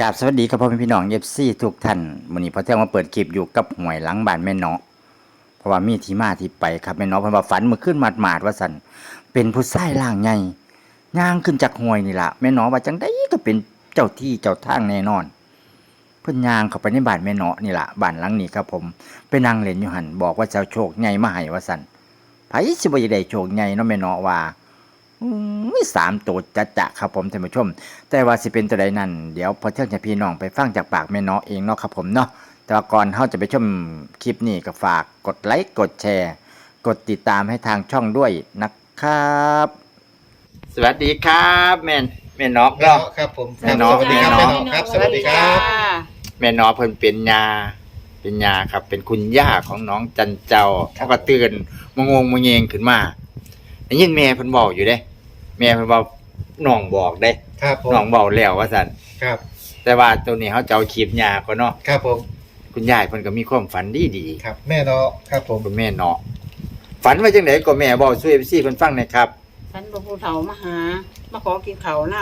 กราบสวัสดีครับพ่อแม่พี่น้องเอฟซีทุกท่านวันนี้พอเที่ยงมาเปิดคลิปอยู่กับหวยหลังบ้านแม่เนาะเพราะว่ามีที่มาที่ไปครับแม่เนาะเพิ่นว่าฝันเมื่อขึ้นมาหมาดว่าสันเป็นผู้ชายร่างใหญ่ย่างขึ้นจากหวยนี่ล่ะแม่เนาะว่าจังได้ก็เป็นเจ้าที่เจ้าทางแน่นอน เพิ่นย่างเข้าไปในบ้านแม่เนาะนี่ล่ะบ้านหลังนี้ครับผมไปนั่งเล่นอยู่หันบอกว่าเจ้าโชคใหญ่มาให้ว่าสันไผสิบ่อยากได้โชคใหญ่เนาะแม่เนาะว่า สามตัวจะจะๆครับผมท่านผู้ชม แต่ว่าสิเป็นตัวใดนั่นเดี๋ยวพอเที่ยงจะพี่น้องไปฟังจากปากแม่เนาะเองเนาะครับผมเนาะแต่ว่าก่อนเขาจะไปชมคลิปนี้ก็ฝากกดไลค์กดแชร์ กดติดตามให้ทางช่องด้วยนะครับ สวัสดีครับแม่นแม่เนาะแม่เนาะ ครับผมแม่เนาะสวัสดีครับแม่แม่เนาะเนาะครับ สวัสดีครับ แม่เนาะเพิ่นเป็นยาเป็นยาครับ เป็นคุณย่าของน้องจันเจ้าเขาก็ตื่นมงงมงเงงขึ้นมาได้ยินแม่เพิ่นบอกอยู่เด้ แม่เพิ่นบอกน้องบอกเด้ครับผมน้องบอกแล้วว่าซั่นครับ แต่ว่าตัวนี้เขาจะเอาคลิปยาก็เนาะครับผมคุณยายเพิ่นก็มีความฝันดีดีครับ แม่เนาะครับผมๆคุณแม่เนาะฝันว่าจังไดก็แม่บอกช่วยพี่เพิ่นฟังหน่อยครับฉันบอกผู้เฒ่ามาหา มาขอกินเขาวน้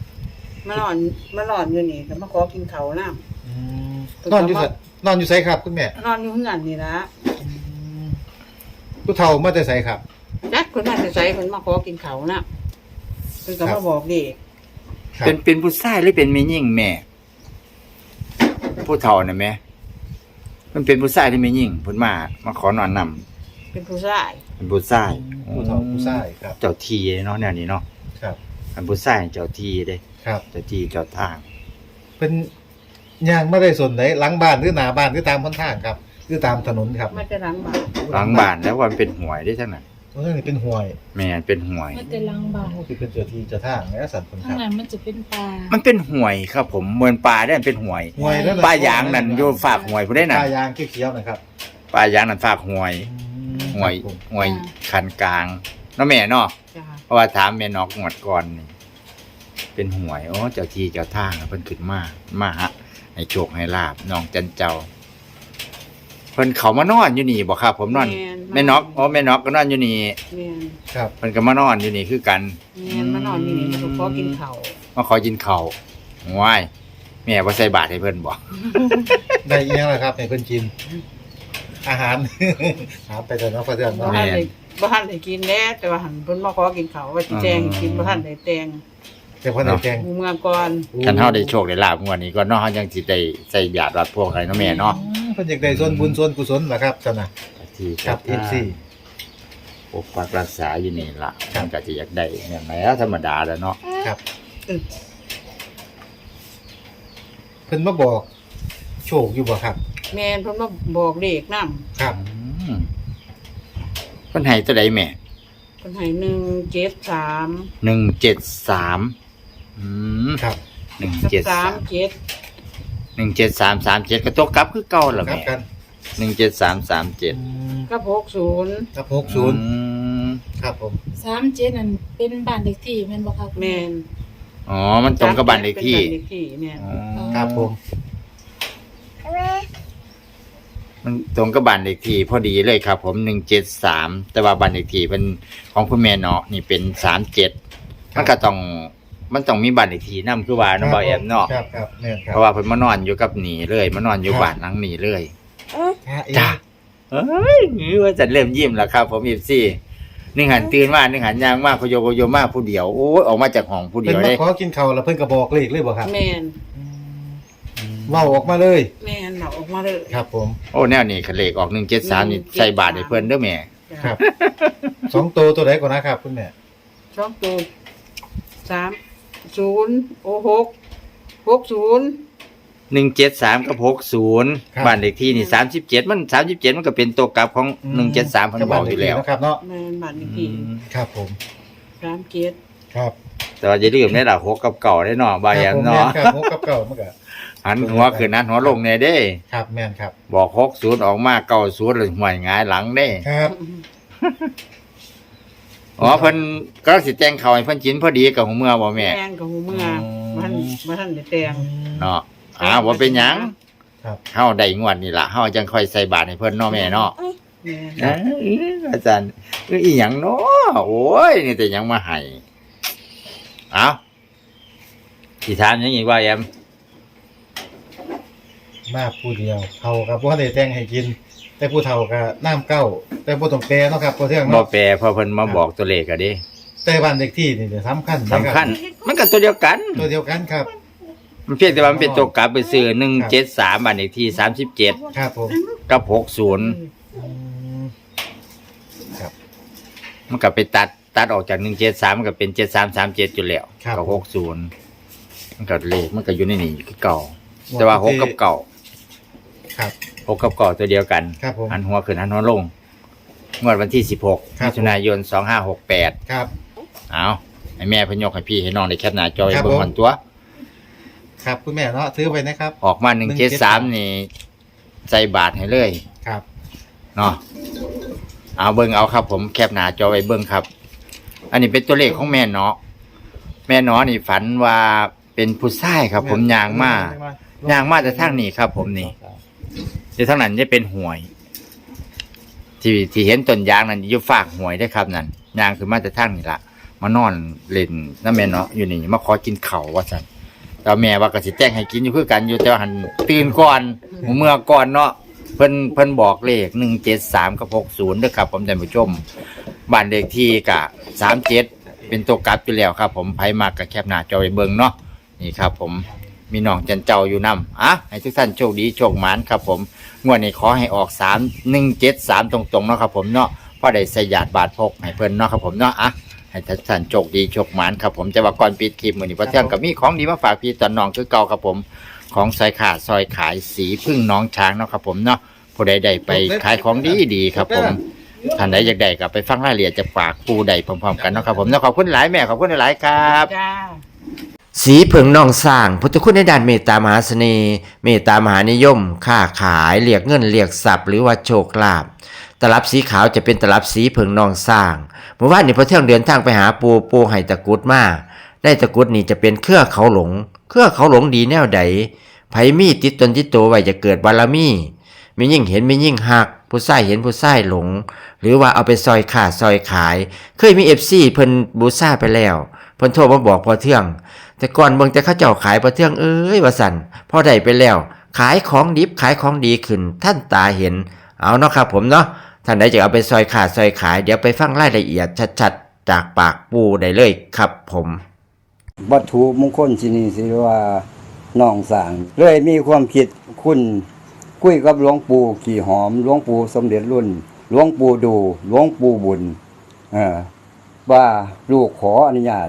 ำมาหลอนมาหลอนอยู่นี่ก็มาขอกินเขาวน้อืมนอนอยู่ไสนอนอยู่ไสครับคุณแม่ำนอนอยู่เฮือนนี่ละผู้เฒ่ามาแต่ไสครับจักคนนั้นจะใส่คนมาขอกินเขาวน้ำ เพิ่นก็ครัมาบบอกเด็กครับเป็นเป็นผู้ชายหรือเป็นแม่ยิ่งแม่ ผู้เฒ่าน่ะแม่มันเป็นผู้ชายที่แม่ยิ่งเพิ่นมามาขอนอนนำเป็นผู้ชายเป็นผู้ชายผู้เฒ่าผู้ชายครับ เจ้าที่เนาะแนวนี้เนาะครับ อันผู้ชายเจ้าที่เด้ ครับ เจ้าที่เจ้าทาง เป็นย่างไม่ได้ส่วนไหนหลังบ้านหรือหน้าบ้านหรือตามพ้นทางครับ หรือตามถนนครับ มาจะหลังบ้านหลังบ้านแล้วว่ามันเป็นหวยได้ทั้งนั้น ตรงนี้เป็นห้วยแม่นเป็นหวย มันจะลังบาโอ้คือเป็นเจ้าที่เจ้าทางแล้วสัตว์คนคข้างรับในมันจะเป็นปลามันเป็นหวยครับ ผมเหมือนปลาได้มันเป็นหวยห้วยแล้วปลายางนั่นอยู่ฝากหวยผู้ได้นั่นปลายางเขียวๆนะครับปลายางนั่นฝากหวยหวยครับผมหวยคันกลางเนาะแม่เนาะจ้าเพราะว่าถามแม่นอกงวดก่อนนี่เป็นหวยโอ้เจ้าที่เจ้าทางน่ะเพิ่นขึ้นมามาฮะให้โชคให้ลาบน้องจันเจ้า เพิ่นเขามานอนอยู่นี่บ่ครับ ผมนอนแม่นอกอ๋อแม่นอกก็นอนอยู่นี่แม่นครับ เพิ่นก็มานอนอยู่นี่คือกัน แม่นมานอนอยู่นี่มาขอกินเขาวมาขอกินข้าวว้ายแม่บ่ใส่บาตรให้เพิ่นบ่ได้อีกอยังล่ะครับให้เพิ่นกิน อาหาร หาไปเถอะเนาะพระเจ้าบ่เนาะ ทันได้บ่ทันได้กินแล้วแต่ว่าหันเพิ่นมาขอกินเขาวว่าสิแจงให้กินบ่ทันได้แตง แต่พอได้แจ้งงามก่อนคันเฮาได้โชคได้ลาบเมื่งวานี้ก็เนาอเฮายังจิได้ใส่หยาดรัดพวกให้เนาะแม่เนาะเพิ่นอยากได้ส่วนบุญส่วนกุศลล่ะครับเจ้นะที่ครับ FC ปกปักรักษาอยู่นี่ละท่านก็สิอยากได้แม่นแล้ธรรมดาแล้วเนาะครับเพิ่นมาบอก โชคอยู่บ่ครับ แม่นเพิ่นมาบอกเลกน้ำครับเพิ่นให้ตัวใดแม่เพิ่นให้จ็ดสาม อืมครับหนึ่งเจ็ดสาสามมเจ็ดหนึ่งเจ็ดสามสามเจ็ดก็ตัวกลับคือเก่าเหรอครับแม่กันหนึ่งเจ็ดสามสามเจ็ดอืมกับหกศูนย์ครับอื60มครับผมสามเจ็ดนั่นเป็นบ้านเด็กที่แม่นบ่คะคุณแม่นอ๋อ มันตรงกับบ้านเลขที่เป็นบ้านเลขที่แม่นอ๋อครับผมมันตรงกับบ้านเลขที่พอดีเลยครับ ผมหนึ่งเจ็ดสามแต่ว่าบ้านเลขที่เป็นของคุณแม่เนาะนี่เป็นสามเจ็ดมันก็ต้อง มันต้องมีบ้านเลขที่นํคือว่าน้องบอยแอมเนาะครับครับแม่นครัเพบราะว่าเพิ่นมานอนอยู่กับหนีเลยมานอนอยู่ครับบ้านหลังหนีเลยจ้าเอ๋จ้าเอ้ยนี่ว่าจะเริ่มยิ้มแล้วครับ ผมอีซี่นึ่งหันตื่นมานึ่งหันยางมาพโยโยมาผู้เดียวโอ้ยออกมาจากห้องผู้เดีเพิ่ยนวมาเลยขอกินข้าวแล้วเพิ่นก็บอกเลขเลยบ่ครับแม่นเว้าออกมาเลยแม่นเราออกมาเลยครับผม โอ้แนวนี้ขะเลขออกหนึ่งเจ็ดสามนี่ใส่บาทให้เพิ่นเด้อแม่จ้ะครับ สองตัวตัวไหนก่อนนะครับคุณแม่สองตัวสาม ศูนย์โอหกหกศูนย์หนึ่งเจ็ดสามกับหกศูนย์บ้านเลขที่นี่สามสิบเจ็ดมันสามสิบเจ็ดมันก็เป็นตัวกลับของหนึ่งเจ็ดสามเพิ่นบอกอยู่แล้วนะครับเนาะแม่นบ้านเลขที่ครับผมสามเจ็ดครับแต่ว่าอย่าลืมได้ละหกกับเก่าได้เนาะบายแอมเนาะครับผมแม่นครับหกกับเก่ามันก็หันหัวขึ้นนั้นหัวลงแน่เด้ ครับแม่นครับบอกหกศูนย์ออกมาเก้าศูนย์เลยห่วยหงายหลังเด้ ครับ อ๋อเพิ่นก็สิแต่งเขาวให้เพิ่นกินพอดีกับหัวเมื่อบ่แม่ แตงกับหูเมืองบ้านบ้านได้แตงเนาะอ้าวบ่เป็นหยังครับ เฮาได้งวดนี่ล่ะเฮาจังค่อยใส่บาตรให้เพิ่นเนาะแม่เนาะแม่นเอ้ยอาจารย์เอ้ยอีหยังเนาะโอ้ยนี่แต่หยังมาให้เอ้าสิถามหยังอีกว่าแอมมาผู้เดียวเฒ่ากับบ่ได้แต่งให้กิน แต่ผู้เฒ่าก็น้ำเก้า แต่บ่ต้องแปลเนาะครับพอเที่ยงบ่เนาะแปลเพอเพิ่นมาบอกตัวเลขก็ดิแต่บ้านเลขที่นี่เนี่ยสำคัญนะสำคัญมันก็ตัวเดียวกัน ตัวเดียวกันครับ มันเพียงแต่ว่ามันเป็นตัวกลับไปซื้อ173บ้านเลขที่37ครับผมกับ60อืมครับ มันก็ไปตัดตัดออกจาก173มันก็เป็น7337อยู่แล้วครับก็60มันก็เลขมันก็อยู่ในนี่คือเก่า แต่ว่าหกกับเก่า ครับ หกกับเก่าตัวเดียวกันครับผมหันหัวขึ้นหันหัวลงงวดวันที่16ครับ มิถุนายน2568ครับ เอาให้แม่เพนยกให้พี่ให้น้องได้แคปหน้าจอไว้ครับเบิ่งผมหันตัว ครับคุณแม่เนาะซื้อไปนะครับ ออกมา173 นี่ใส่บาทให้เลยครับ เนาะเอาเบิ่งเอาครับ ผมแคปหน้าจอไว้เบิ่งครับ อันนี้เป็นตัวเลขของแม่เนาะแม่เนาะนี่ฝันว่าเป็นผู้ชายครับ ผมยางมาย่างมาแต่ทางนี้ครับ ผมนี่ เดี๋ยวทางนั้นจะเป็นหวย ที่ที่เห็นต้นยางนั้นอยู่ฝากหวยได้ครับนั่นยางคือมาแต่ทางนี่ละมานอนเล่นน้าแม่เนาะอยู่นี่มาขอกินเข้าว่าซั่นแต่แม่ว่าก็สิแจ้งให้กินอยู่คือกันอยู่แต่ว่าหันตื่นก่อนหูเมื่อก่อนเนาะเพิ่นเพิ่นบอกเลข173กับ60เด้อครับผมท่านผู้ชมบ้านเลขที่กะ37เจ็ดเป็นตัวกลับอยู่แล้วครับ ผมไผมากกับแคปหน้าจอไว้เบิงเนาะนี่ครับผม มีน้องจันเจ้าอยู่นํอะให้ทุกท่านโชคดีโชคหมานครับผมงวดนี้ขอให้ออก3 173ตรงๆเนาะครับผมเนาะพ่อได้สยาดบาทพกให้เพิ่นเนาะครับผมเนาะอะให้ทุกท่านโชคดีโชคหมานครับผมจะว่าก่อนปิดคลิปมื้อนี้พระเที่ยงก็มีของดีมาฝากพี่ตอนน้องคือเก่าครับผม ของซอยขาดซอยขายสีพึ่งน้องช้างเนาะครับผมเนาะผู้ใดได้ไปขายของดีดีครับผมท่านใดอยากได้ก็ไปฟังรายละเอียดจากปากผู้ใดพร้อมๆกันเนาะครับผมเนาะขอบคุณหลายแม่ขอบคุณหลายครับ จ้า สีเผิงนองสร้างพุทธคุณในด้านเมตตามหาเสน่ห์เมตตามหานิยม ค้าขายเรียกเงินเรียกทรัพย์หรือว่าโชคลาภตลับสีขาวจะเป็นตลับสีเผิงนองสร้างเมื่อวานนี้พอเที่ยงเดินทางไปหาปูปูไห้ตะกุดมาได้ตะกุดนี่จะเป็นเครือเขาหลง เครือเขาหลงดีแนวใดไผมีติดตนติดตัวไว้จะเกิดบารมีมียิ่งเห็นมียิ่งหัก ผู้ใส่เห็นผู้ใส่หลง หรือว่าเอาไปซอยขาดซอยขาย เคยมีเอฟซีเพิ่นบูซ่าไปแล้วเพิ่นโทรมาบอกพอเที่ยง แต่ก่อนเบิ่งแต่เขาเจ้าขายประเทืองเอ้ยว่าสันพอได้ไปแล้ว ขายของดิบขายของดีขึ้น ท่านตาเห็น เอาเนาะครับผมเนาะท่านใดจะเอาไปซอยขาดซอยขาย เดี๋ยวไปฟังรายละเอียดชัดๆ จากปากปูได้เลยครับผม วัตถุมงคลที่นี่สิว่าน้องสางเลยมีความคิดคุณคุยกับหลวงปู่ขี่หอมหลวงปู่สมเด็จรุ่นหลวงปู่ดูหลวงปู่บุญเออว่าลูกขออนุญาต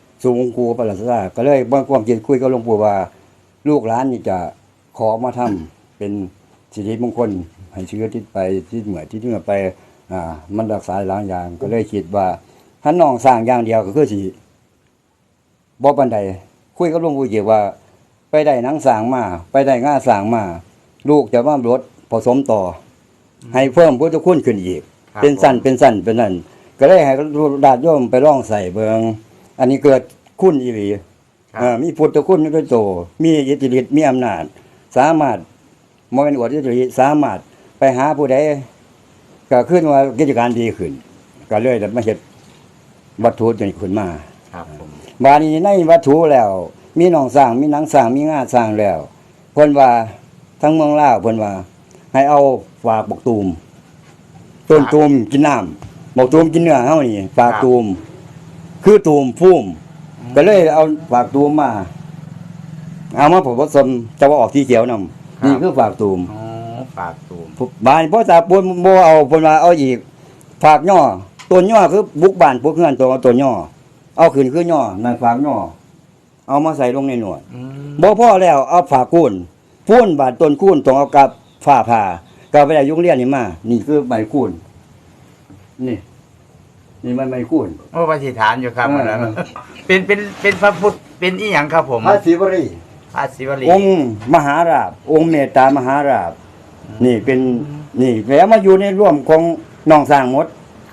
สูงกูประหลาดซาก็เลยบ่ความคิดคุยกับหลวงปู่ว่า ลูกหลานนี่จะขอมาทำเป็นสิริมงคลให้เชื้อทิศไปที่เหมือที่เหนือไปอ่ามันรักษาหลายอย่าง ก็เลยคิดว่าถ้าน้องสร้างอย่างเดียวก็คือสิบ่ปานใดคุยกับหลวงปู่เกี่ยวว่า ไปได้หนังสร้างมา ไปได้ง่าสร้างมา ลูกจะว่ารถผสมต่ออให้เพิ่มพุทธคุณขึ้นอีกครับเป็นสั้นเป็นสั้นเป็นนั่นก็เลยให้ดาดโยมไปร่องใส่เบิง อันนี้เกิดคุณอีหลีครับเอ่อมีพุทธคุณด้วยโต มีอิทธิฤทธิ์มีอำนาจ สามารถมองเป็นอวดอิทธิฤทธิ์สามารถไปหาผู้ใดก็ขึ้นว่ากิจการดีขึ้น ก็เลยได้มาเฮ็ดวัตถุตัวนี้ขึ้นมาครับผมบาดนี้ในวัตถุแล้ว มีหนองสร้าง มีหนังสร้าง มีงาสร้างแล้วเพิ่นว่าทั้งเมืองลาวเพิ่นว่า ให้เอาฝากบกตูมต้นตูมกินน้ำบกตูมกินเนื้อเฮานี่ฝากตูม คือตูมพุ่มก็เลยเอาฝากตูมมา เอามาผสมจะว่าออกที่เขียวนำนี่คือฝากตูมอ๋อฝากตูมบานพ่อตาปูนบ่เอาเพิ่นว่าเอาอีก ฝากย่อต้นย่อคือบุกบ้านพวกเฮือนตัวต้นย่อเอาขึ้นคือย่อนั่นฝากย่อเอามาใส่ลงในหนวด อืมบ่พอแล้วเอาฝากคูนพูนบาดต้นคูนต้องเอากับฝ้าผ่าก็ไปได้ยุงเรียนนี่มา นี่คือไม้คูนนี่ นี่มันไม้คูนโอ้ปฏิฐานอยู่ครับเอออันนั้นเป็นเป็นเป็นพระพุทธเป็นอีหยังครับผมพระศิวรีพระศิวลีองค์มหาราบ องค์เมตตามหาราบ นี่เป็นนี่แล้วมาอยู่ในร่วมของน้องสร้างหมด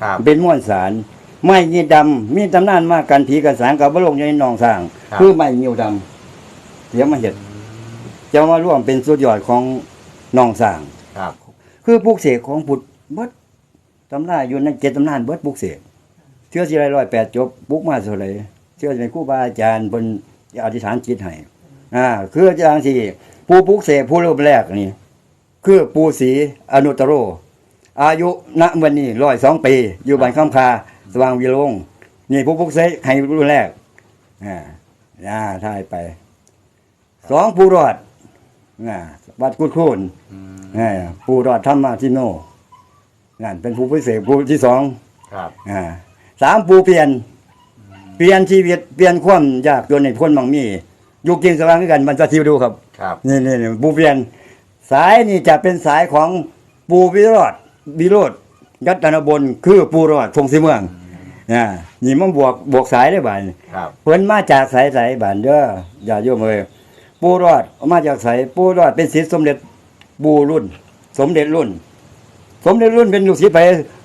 ครับ เป็นม้วนสารไม้ยีดำมีตำนานมากกันผีกันสารกับบโลกในหนองสร้าง ครับ คือไม้ยิวดำเดี๋ยวมาเห็ดจะมาร่วมเป็นสุดยอดของหนองสร้าง ครับ คือปลูกเสกของพุทธเบิดตำนานอยู่ในเจ็ดตำนานเบิดปลูกเสก เชื่อสิไรร้อยแปดจบปลูกมาเท่าไหรเชื่อสิเป็นครูบาอาจารย์บนอธิษฐานจิตให้อ่าคืออาจารย์ที่ผู้ปลูกเสกผู้รูปแรกนี่คือปูศรีอนุตตโร อายุณวันนี้ร้อยสองปี อยู่บ้านข้ามคาสว่างวิโรงนี่ผู้ปลุกเสกให้รุ่นแรกอ่าอ่าทายไปสองผู้รอดอ่าวัดกุดคูนอ่าผู้รอดธรรมาทิโนนั่นเป็นผู้พิเศษผู้ที่สองครับอ่า สามผู้เปลี่ยน เปลี่ยนชีวิตเปลี่ยนความยากจนในพ้นบางมีอยู่กินสว่างด้วยกันมันจะทิวดูครับครับนี่นี่นี่ปูเปลี่ยน สายนี่จะเป็นสายของปูวิโรธวิโรธยัตนบนคือปูรอดพงศิเมืองอ่านี่มันบวกบวกสายได้บ่านครับเพิ่นมาจากสายสายบ้านเด้ออย่าโยมเอ้ยปูรอดมาจากสายปูรอดเป็นศิษย์สมเด็จปูรุ่น สมเด็จรุ่น สมเด็จรุ่นเป็นลูกศิษย์ไป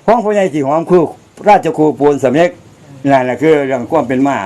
ของพ่อใหญ่ที่หอมคือ ราชครูปูนสำเร็จนั่นแหละคือเรื่องความเป็นมา